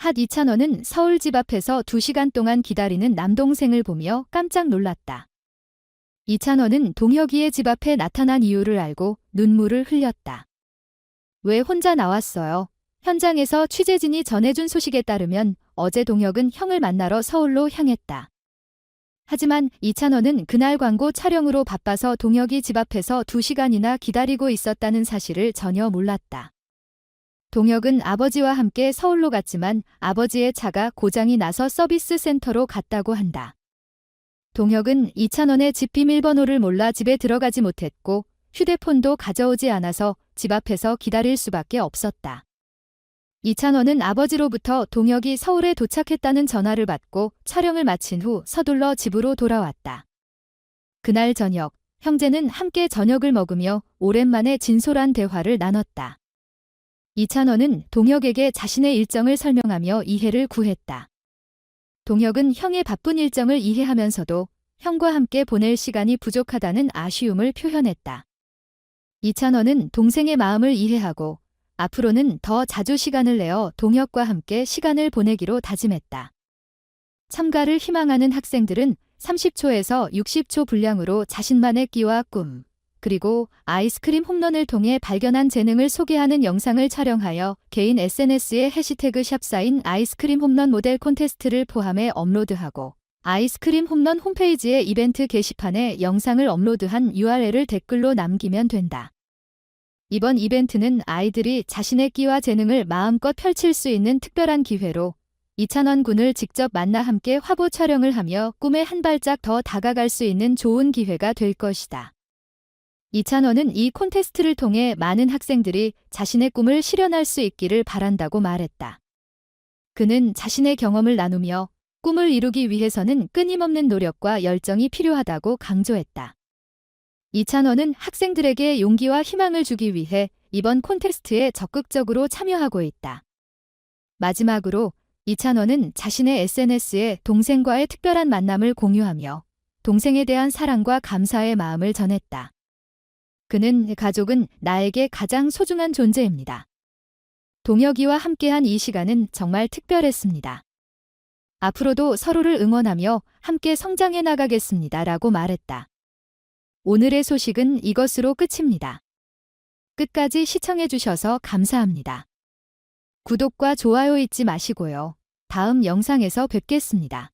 핫 이찬원은 서울 집 앞에서 2시간 동안 기다리는 남동생을 보며 깜짝 놀랐다. 이찬원은 동혁이의 집 앞에 나타난 이유를 알고 눈물을 흘렸다. 왜 혼자 나왔어요? 현장에서 취재진이 전해준 소식에 따르면 어제 동혁은 형을 만나러 서울로 향했다. 하지만 이찬원은 그날 광고 촬영으로 바빠서 동혁이 집 앞에서 2시간이나 기다리고 있었다는 사실을 전혀 몰랐다. 동혁은 아버지와 함께 서울로 갔지만 아버지의 차가 고장이 나서 서비스 센터로 갔다고 한다. 동혁은 이찬원의 집 비밀번호를 몰라 집에 들어가지 못했고 휴대폰도 가져오지 않아서 집 앞에서 기다릴 수밖에 없었다. 이찬원은 아버지로부터 동혁이 서울에 도착했다는 전화를 받고 촬영을 마친 후 서둘러 집으로 돌아왔다. 그날 저녁, 형제는 함께 저녁을 먹으며 오랜만에 진솔한 대화를 나눴다. 이찬원은 동혁에게 자신의 일정을 설명하며 이해를 구했다. 동혁은 형의 바쁜 일정을 이해하면서도 형과 함께 보낼 시간이 부족하다는 아쉬움을 표현했다. 이찬원은 동생의 마음을 이해하고 앞으로는 더 자주 시간을 내어 동혁과 함께 시간을 보내기로 다짐했다. 참가를 희망하는 학생들은 30초에서 60초 분량으로 자신만의 끼와 꿈, 그리고 아이스크림 홈런을 통해 발견한 재능을 소개하는 영상을 촬영하여 개인 SNS에 해시태그 샵사인 아이스크림 홈런 모델 콘테스트를 포함해 업로드하고 아이스크림 홈런 홈페이지의 이벤트 게시판에 영상을 업로드한 URL을 댓글로 남기면 된다. 이번 이벤트는 아이들이 자신의 끼와 재능을 마음껏 펼칠 수 있는 특별한 기회로 이찬원 군을 직접 만나 함께 화보 촬영을 하며 꿈에 한 발짝 더 다가갈 수 있는 좋은 기회가 될 것이다. 이찬원은 이 콘테스트를 통해 많은 학생들이 자신의 꿈을 실현할 수 있기를 바란다고 말했다. 그는 자신의 경험을 나누며 꿈을 이루기 위해서는 끊임없는 노력과 열정이 필요하다고 강조했다. 이찬원은 학생들에게 용기와 희망을 주기 위해 이번 콘테스트에 적극적으로 참여하고 있다. 마지막으로 이찬원은 자신의 SNS에 동생과의 특별한 만남을 공유하며 동생에 대한 사랑과 감사의 마음을 전했다. 그는 가족은 나에게 가장 소중한 존재입니다. 동혁이와 함께한 이 시간은 정말 특별했습니다. 앞으로도 서로를 응원하며 함께 성장해 나가겠습니다. 라고 말했다. 오늘의 소식은 이것으로 끝입니다. 끝까지 시청해주셔서 감사합니다. 구독과 좋아요 잊지 마시고요. 다음 영상에서 뵙겠습니다.